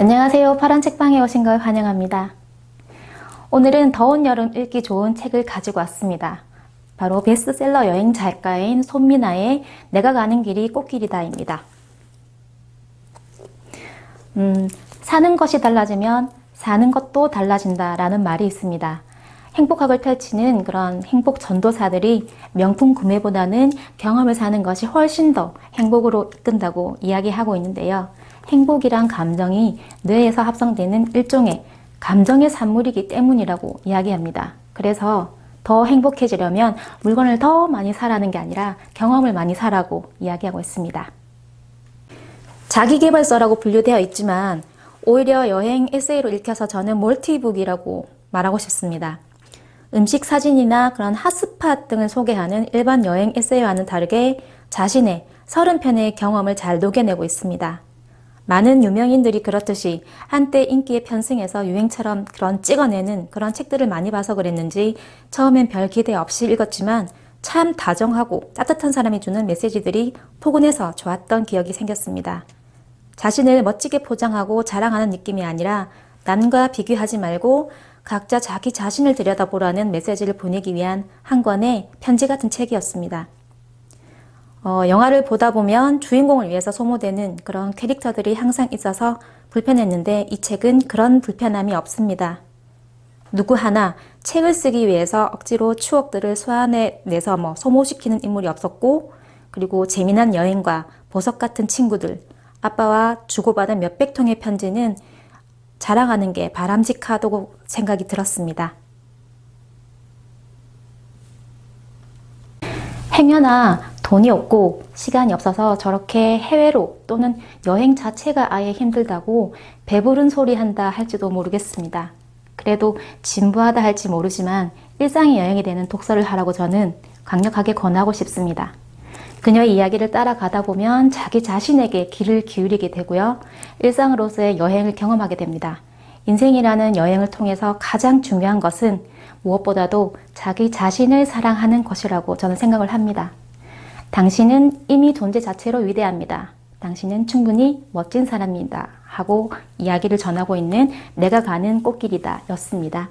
안녕하세요. 파란 책방에 오신 걸 환영합니다. 오늘은 더운 여름 읽기 좋은 책을 가지고 왔습니다. 바로 베스트셀러 여행 작가인 손미나의 내가 가는 길이 꽃길이다입니다. 음, 사는 것이 달라지면 사는 것도 달라진다라는 말이 있습니다. 행복학을 펼치는 그런 행복 전도사들이 명품 구매보다는 경험을 사는 것이 훨씬 더 행복으로 이끈다고 이야기하고 있는데요. 행복이란 감정이 뇌에서 합성되는 일종의 감정의 산물이기 때문이라고 이야기합니다. 그래서 더 행복해지려면 물건을 더 많이 사라는 게 아니라 경험을 많이 사라고 이야기하고 있습니다. 자기개발서라고 분류되어 있지만 오히려 여행 에세이로 읽혀서 저는 멀티북이라고 말하고 싶습니다. 음식 사진이나 그런 핫스팟 등을 소개하는 일반 여행 에세이와는 다르게 자신의 30편의 경험을 잘 녹여내고 있습니다. 많은 유명인들이 그렇듯이 한때 인기에 편승해서 유행처럼 그런 찍어내는 그런 책들을 많이 봐서 그랬는지 처음엔 별 기대 없이 읽었지만 참 다정하고 따뜻한 사람이 주는 메시지들이 포근해서 좋았던 기억이 생겼습니다. 자신을 멋지게 포장하고 자랑하는 느낌이 아니라 남과 비교하지 말고 각자 자기 자신을 들여다보라는 메시지를 보내기 위한 한 권의 편지 같은 책이었습니다. 어, 영화를 보다 보면 주인공을 위해서 소모되는 그런 캐릭터들이 항상 있어서 불편했는데 이 책은 그런 불편함이 없습니다. 누구 하나 책을 쓰기 위해서 억지로 추억들을 소환해내서 뭐 소모시키는 인물이 없었고 그리고 재미난 여행과 보석 같은 친구들, 아빠와 주고받은 몇백 통의 편지는 자랑하는 게 바람직하다고 생각이 들었습니다. 행여나 돈이 없고 시간이 없어서 저렇게 해외로 또는 여행 자체가 아예 힘들다고 배부른 소리 한다 할지도 모르겠습니다. 그래도 진부하다 할지 모르지만 일상의 여행이 되는 독서를 하라고 저는 강력하게 권하고 싶습니다. 그녀의 이야기를 따라가다 보면 자기 자신에게 귀를 기울이게 되고요. 일상으로서의 여행을 경험하게 됩니다. 인생이라는 여행을 통해서 가장 중요한 것은 무엇보다도 자기 자신을 사랑하는 것이라고 저는 생각을 합니다. 당신은 이미 존재 자체로 위대합니다. 당신은 충분히 멋진 사람입니다. 하고 이야기를 전하고 있는 내가 가는 꽃길이다 였습니다.